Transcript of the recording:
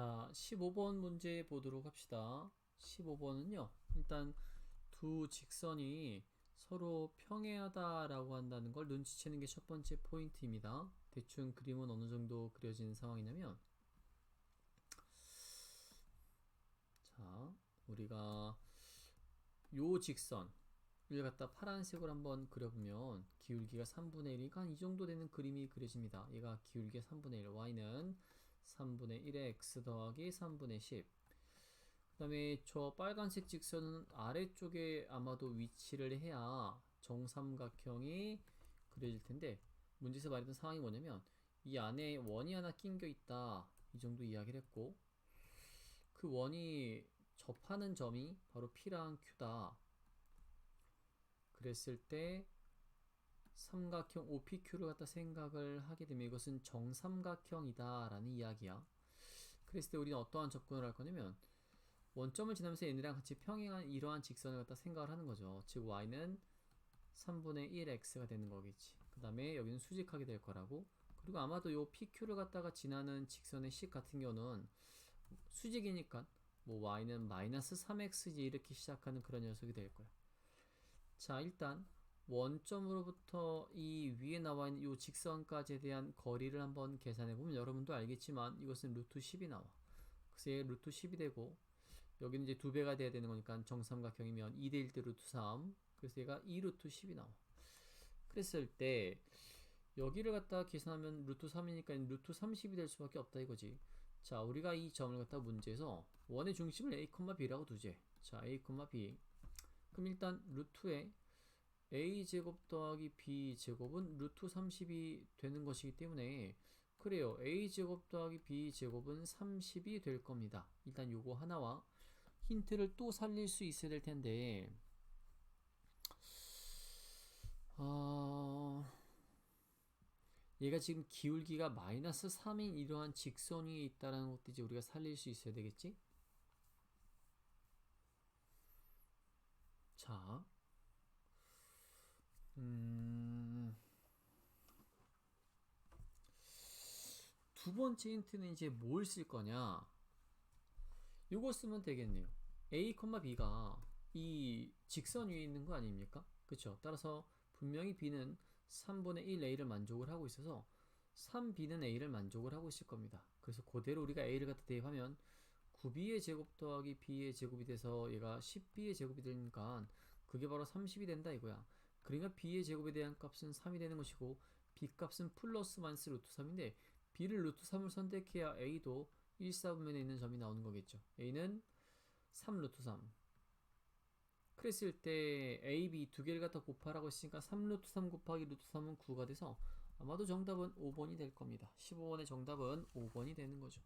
자, 15번 문제 보도록 합시다. 15번은요, 일단 두 직선이 서로 평행하다라고 한다는 걸 눈치채는 게 첫 번째 포인트입니다. 대충 그림은 어느 정도 그려진 상황이냐면, 자, 우리가 요 직선, 을 갖다 파란색으로 한번 그려보면 기울기가 3분의 1이니까 한이 정도 되는 그림이 그려집니다. 얘가 기울기가 3분의 1, y는 3분의 1의 x 더하기 3분의 10. 그 다음에 저 빨간색 직선은 아래쪽에 아마도 위치를 해야 정삼각형이 그려질 텐데 문제에서 말했던 상황이 뭐냐면 이 안에 원이 하나 낀겨 있다. 이 정도 이야기를 했고 그 원이 접하는 점이 바로 P랑 Q다. 그랬을 때 삼각형 OPQ를 갖다 생각을 하게 되면 이것은 정삼각형이다 라는 이야기야. 그랬을 때 우리는 어떠한 접근을 할 거냐면 원점을 지나면서 얘네랑 같이 평행한 이러한 직선을 갖다 생각을 하는 거죠. 즉 y는 3분의 1x가 되는 거겠지. 그 다음에 여기는 수직하게 될 거라고. 그리고 아마도 요 PQ를 갖다가 지나는 직선의 식 같은 경우는 수직이니까 뭐 y는 마이너스 3x지 이렇게 시작하는 그런 녀석이 될 거야. 자, 일단 원점으로부터 이 위에 나와 있는 이 직선까지에 대한 거리를 한번 계산해 보면 여러분도 알겠지만 이것은 루트 10이 나와. 그래서 얘 루트 10이 되고 여기는 이제 두 배가 돼야 되는 거니까 정삼각형이면 2대 1 대 루트 3. 그래서 얘가 2 루트 10이 나와. 그랬을 때 여기를 갖다 계산하면 루트 3이니까 루트 30이 될 수밖에 없다 이거지. 자, 우리가 이 점을 갖다 문제에서 원의 중심을 a, b라고 두재. 자, a, b 그럼 일단 루트에 a제곱 더하기 b제곱은 루트 30이 되는 것이기 때문에 그래요. a제곱 더하기 b제곱은 30이 될 겁니다. 일단 요거 하나와 힌트를 또 살릴 수 있어야 될 텐데 어... 얘가 지금 기울기가 마이너스 3인 이러한 직선 위에 있다는 것도 이제 우리가 살릴 수 있어야 되겠지? 자, 음, 두 번째 힌트는 이제 뭘 쓸 거냐? 요거 쓰면 되겠네요. A, B가 이 직선 위에 있는 거 아닙니까? 그쵸? 따라서 분명히 B는 3분의 1A를 만족을 하고 있어서 3B는 A를 만족을 하고 있을 겁니다. 그래서 그대로 우리가 A를 갖다 대입하면 9b의 제곱 더하기 b의 제곱이 돼서 얘가 10b의 제곱이 되니까 그게 바로 30이 된다 이거야. 그러니까 b의 제곱에 대한 값은 3이 되는 것이고 b 값은 플러스 마이너스 루트 3인데 b를 루트 3을 선택해야 a도 1, 4분면에 있는 점이 나오는 거겠죠. a는 3 루트 3. 그랬을 때 a, b 두 개를 갖다 곱하라고 했으니까 3 루트 3 곱하기 루트 3은 9가 돼서 아마도 정답은 5번이 될 겁니다. 15번의 정답은 5번이 되는 거죠.